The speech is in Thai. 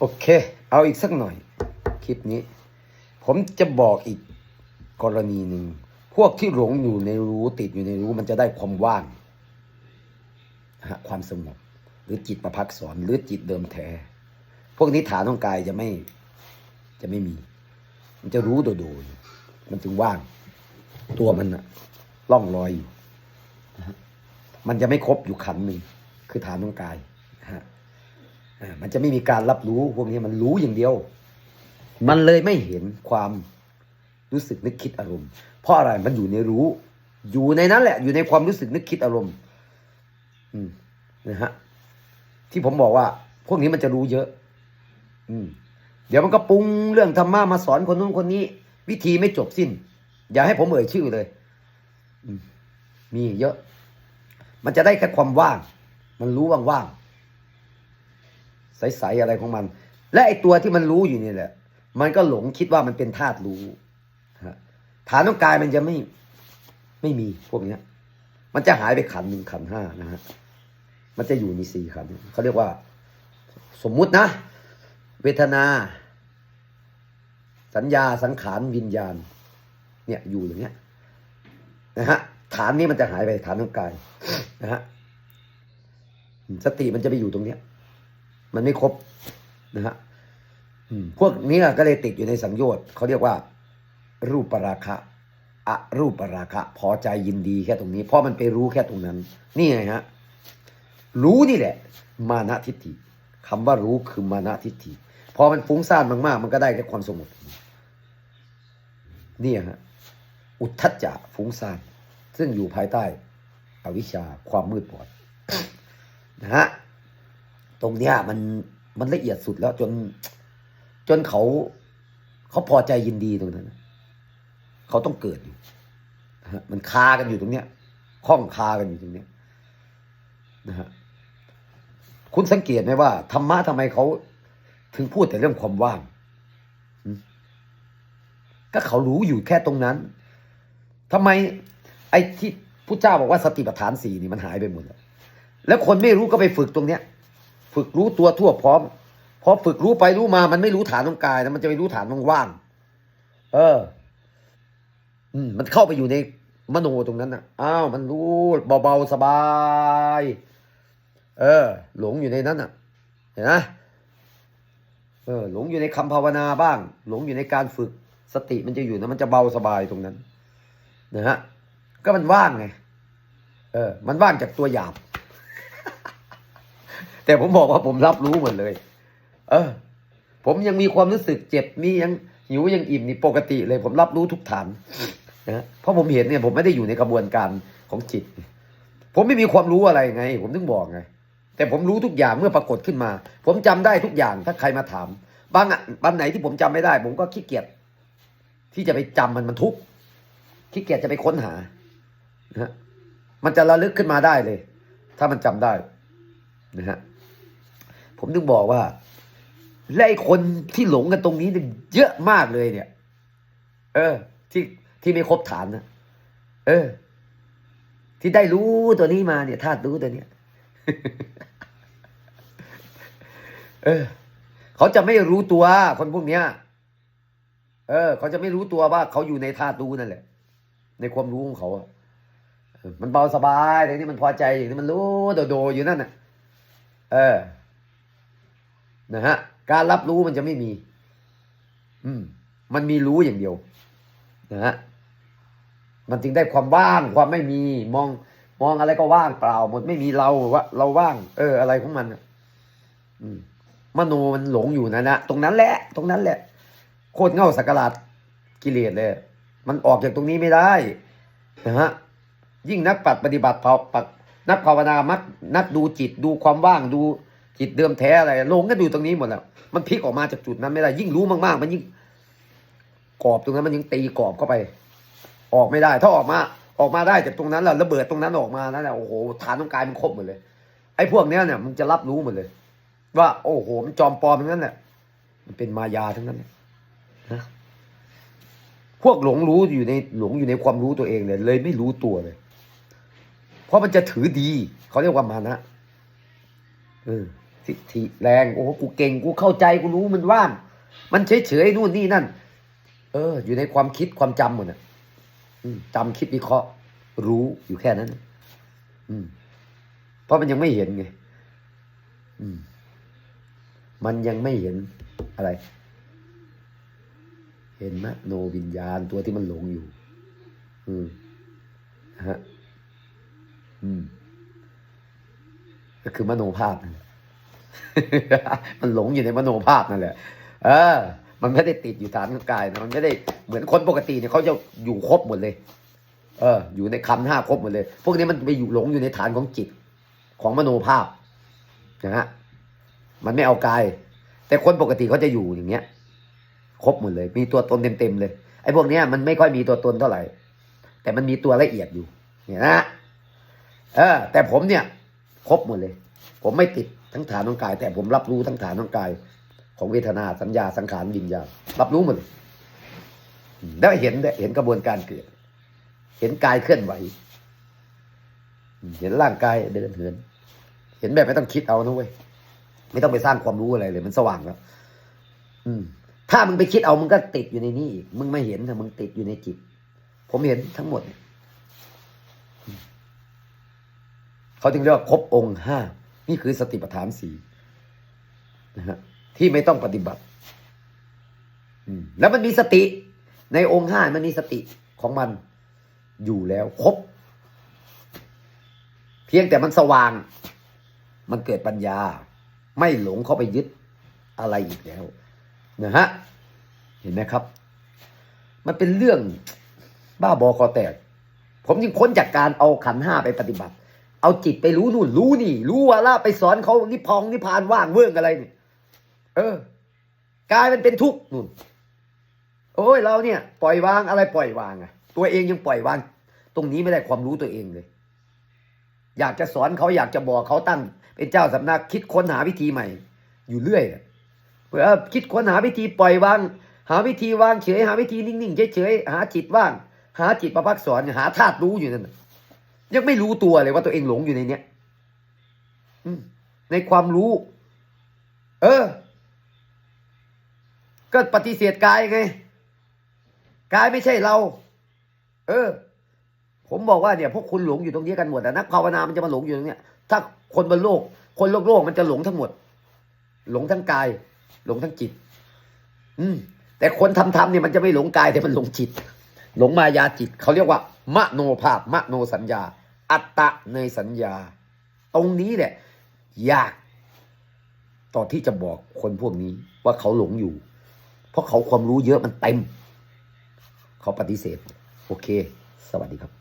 โอเค เอาอีกสักหน่อย คลิปนี้ ผมจะบอกอีกกรณีหนึ่ง พวกที่หลงอยู่ในรู้ติดอยู่ในรู้มันจะได้ความว่างความสงบหรือจิตประพักสอนหรือจิตเดิมแท้ พวกนี้ฐานของกายจะไม่จะไม่มี มันจะรู้โดดๆอยู่มันจึงว่าง ตัวมันอะล่องลอยอยู่มันจะไม่ครบอยู่ขันหนึ่งคือฐานของกายฮะ มันจะไม่มีการรับรู้พวกนี้มันรู้อย่างเดียว มันเลยไม่เห็นความรู้สึกนึกคิดอารมณ์ เพราะอะไรมันอยู่ในรู้ อยู่ในนั้นแหละ อยู่ในความรู้สึกนึกคิดอารมณ์ อืมนะฮะที่ผมบอกว่า พวกนี้มันจะรู้เยอะ อืม เดี๋ยวมันก็ปรุงเรื่องธรรมะมาสอนคนนู้นคนนี้ วิธีไม่จบสิ้น อย่าให้ผมเอ่ยชื่อเลยอืมมีเยอะ มันจะได้แค่ความว่าง มันรู้ว่างๆ ใสๆอะไรของมัน และไอตัวที่มันรู้อยู่นี่แหละ มันก็หลงคิดว่ามันเป็นธาตุรู้ฐานของกายมันจะไม่ไม่มีพวกเนี้ย มันจะหายไปขันหนึ่งขันห้านะฮะมันจะอยู่ในสี่ขันเขาเรียกว่า สมมุตินะ เวทนา สัญญาสังขารวิญญาณ เนี่ยอยู่อย่างเนี้ยนะฮะฐานนี้มันจะหายไปฐานของกายนะฮะสติมันจะไปอยู่ตรงเนี้ย มันไม่ครบนะฮะพวกนี้ก็เลยติดอยู่ในสังโยชน์เขาเรียกว่า รูปปราคะอะรูปปราคะ พอใจยินดีแค่ตรงนี้ เพราะมันไปรู้แค่ตรงนั้น นี่ไงฮะรู้นี่แหละ มานะทิฏฐิคำว่ารู้คือมานะทิฏฐิพอมันฟุ้งซ่านมากๆ มันก็ได้แค่ความสงบนี่ฮะอุทธัจจะฟุ้งซ่านซึ่งอยู่ภายใต้อวิชชาความมืดบอดนะฮะ ตรงเนี้ยมันมันละเอียดสุดแล้วจน จนเขาเขาพอใจยินดีตรงนั้น เขาต้องเกิดอยู่นะฮะมันคากันอยู่ตรงเนี้ยข้องคากันอยู่ตรงเนี้ยนะฮะคุณสังเกตไหมว่าธรรมะทำไมเขาถึงพูดแต่เรื่องความว่างก็เขารู้อยู่แค่ตรงนั้นทำไม ไอ้ที่พุทธเจ้าบอกว่าสติปัฏฐานสี่นี่มันหายไปหมดแล้วแล้วคนไม่รู้ก็ไปฝึกตรงเนี้ย ฝึกรู้ตัวทั่วพร้อม พอฝึกรู้ไปรู้มา มันไม่รู้ฐานของกายนะมันจะไปรู้ฐานว่างๆเออ อืม มันเข้าไปอยู่ในมโนตรงนั้นนะอ้าวมันรู้เบาๆสบาย เออ หลงอยู่ในนั้นน่ะ เห็นไหมเออหลงอยู่ในคำภาวนาบ้าง หลงอยู่ในการฝึกสติมันจะอยู่นะมันจะเบาสบายตรงนั้นนะฮะก็มันว่างไงเออ มันว่างจากตัวหยาบ แต่ผมบอกว่าผมรับรู้หมดเลย เออ ผมยังมีความรู้สึกเจ็บมียังหิวยังอิ่มนี่ปกติเลย ผมรับรู้ทุกฐานนะเพราะผมเห็นเนี่ยผมไม่ได้อยู่ในกระบวนการของจิต ผมไม่มีความรู้อะไรไง ผมถึงบอกไง แต่ผมรู้ทุกอย่างเมื่อปรากฏขึ้นมา ผมจำได้ทุกอย่างถ้าใครมาถาม บางอะบางไหนที่ผมจำไม่ได้ ผมก็ขี้เกียจที่จะไปจำมันมันทุกข์ขี้เกียจจะไปค้นหานะมันจะระลึกขึ้นมาได้เลย ถ้ามันจำได้นะฮะ ผมถึงบอกว่า และไอ้คนที่หลงกันตรงนี้เนี่ยเยอะมากเลยเนี่ย เออ ที่ที่ไม่ครบฐานนะเออ ที่ได้รู้ตัวนี้มาเนี่ยธาตุรู้ตัวเนี้ยเออ เขาจะไม่รู้ตัว คนพวกเนี้ย เออ เขาจะไม่รู้ตัวว่าเขาอยู่ในธาตุรู้นั่นแหละ ในความรู้ของเขาอะเออมันเบาสบายแต่นี่มันพอใจอย่างนี้มันรู้โดโดๆอยู่นั่นน่ะ เออ นะฮะการรับรู้มันจะไม่มี อืม มันมีรู้อย่างเดียว นะฮะมันจึงได้ความว่างความไม่มีมอง มองอะไรก็ว่างเปล่า หมดไม่มีเราว่าเราว่าง เออ อะไรของมันอืมมโนมันหลงอยู่นั่นะตรงนั้นแหละ ตรงนั้นแหละ โคตรเง่าสักการะกิเลสเลย มันออกจากตรงนี้ไม่ได้นะฮะยิ่งนักปัดปฏิบัติภาปัดนักภาวนามักนักดูจิตดูความว่างดู จิตเดิมแท้อะไรลงก็ดูตรงนี้หมดแล้วมันพลิกออกมาจากจุดนั้นไม่ได้ยิ่งรู้มากๆ มันยิ่งกรอบตรงนั้นมันยิ่งตีกรอบเข้าไป ออกไม่ได้ ถ้าออกมาออกมาได้จากตรงนั้นแล้วระเบิดตรงนั้นออกมานั่นแหละโอ้โหฐานของกายมันครบหมดเลย ไอ้พวกเนี้ยเนี่ยมันจะรับรู้หมดเลย ว่า โอ้โห มันจอมปลอมทั้งนั้นแหละมันเป็นมายาทั้งนั้นนะพวกหลงรู้อยู่ในหลงอยู่ในความรู้ตัวเองเลยเลยไม่รู้ตัวเลย เพราะมันจะถือดี เขาเรียกว่ามานะเออ ทิฏฐิแรงโอ้กูเก่งกูเข้าใจกูรู้มันว่างมันเฉยเฉยนู่นนี่นั่น เออ อยู่ในความคิดความจำหมดอะจำคิดวิเคราะห์ รู้อยู่แค่นั้น อืม เพราะมันยังไม่เห็นไงอืม มันยังไม่เห็นอะไร เห็นมะโนวิญญาณตัวที่มันหลงอยู่ อืมฮะ อืม ก็คือมโนภาพนั่นแหละ มันหลงอยู่ในมโนภาพนั่นแหละ เออ มันไม่ได้ติดอยู่ฐานกายนะมันไม่ได้เหมือนคนปกติเนี่ยเขาจะอยู่ครบหมดเลย เออ อยู่ในคำห้าครบหมดเลย พวกนี้มันไปอยู่หลงอยู่ในฐานของจิตของมโนภาพนะฮะมันไม่เอากาย แต่คนปกติเขาจะอยู่อย่างเงี้ย ครบหมดเลย มีตัวตนเต็มๆเลยไอ้พวกเนี้ยมันไม่ค่อยมีตัวตนเท่าไหร่ แต่มันมีตัวละเอียดอยู่ เนี่ยนะเออ แต่ผมเนี่ย ครบหมดเลย ผมไม่ติด ทั้งฐานของกาย แต่ผมรับรู้ทั้งฐานของกาย ของเวทนาสัญญาสังขารวิญญาณรับรู้หมดแล้วเห็นเห็นกระบวนการเกิด เห็นกายเคลื่อนไหว เห็นร่างกายเดินเหิน เห็นแบบไม่ต้องคิดเอานะเว้ยไม่ต้องไปสร้างความรู้อะไรเลย มันสว่างแล้วอืม ถ้ามึงไปคิดเอามึงก็ติดอยู่ในนี้อีกมึงไม่เห็นแต่มึงติดอยู่ในจิต ผมเห็นทั้งหมดเนี่ยเขาจึงเรียกว่าครบองค์ห้า นี่คือสติปัฏฐานสี่นะฮะที่ไม่ต้องปฏิบัติแล้วมันมีสติในองค์ห้ามันมีสติของมันอยู่แล้วครบ เพียงแต่มันสว่าง มันเกิดปัญญา ไม่หลงเข้าไปยึดอะไรอีกแล้วนะฮะเห็นไหมครับ มันเป็นเรื่องบ้าบอคอแตก ผมยังพ้นจากการเอาขันห้าไปปฏิบัติ เอาจิตไปรู้นู่นรู้นี่ รู้ว่าละไปสอนเขานิพพองนิพานว่างเวิ้งอะไรนี่เออกายมันเป็นทุกข์นู่น โอ้ยเราเนี่ย ปล่อยวางอะไรปล่อยวางอะตัวเองยังปล่อยวาง ตรงนี้ไม่ได้ความรู้ตัวเองเลย อยากจะสอนเขาอยากจะบอกเขาตั้ง เป็นเจ้าสำนักคิดค้นหาวิธีใหม่ อยู่เรื่อยอะเพื่อคิดค้นหาวิธีปล่อยวาง หาวิธีวางเฉยหาวิธีนิ่งๆเฉยๆหาจิตว่าง หาจิตประพักสอนหาธาตุรู้อยู่นั่นน่ะ ยังไม่รู้ตัวเลยว่าตัวเองหลงอยู่ในเนี้ยในความรู้ เออ ก็ปฏิเสธกายไงกายไม่ใช่เรา เออ ผมบอกว่าเนี่ยพวกคุณหลงอยู่ตรงนี้กันหมดแต่นักภาวนามันจะมาหลงอยู่ตรงเนี้ย ถ้าคนบนโลก คนโลกโลกมันจะหลงทั้งหมด หลงทั้งกาย หลงทั้งจิต อืม แต่คนทำทำเนี่ยมันจะไม่หลงกายแต่มันหลงจิต หลงมายาจิตเขาเรียกว่ามโนภาพมโนสัญญา อัตตะในสัญญา ตรงนี้แหละยาก ต่อที่จะบอกคนพวกนี้ว่าเขาหลงอยู่ เพราะเขาความรู้เยอะมันเต็ม เขาปฏิเสธ โอเค สวัสดีครับ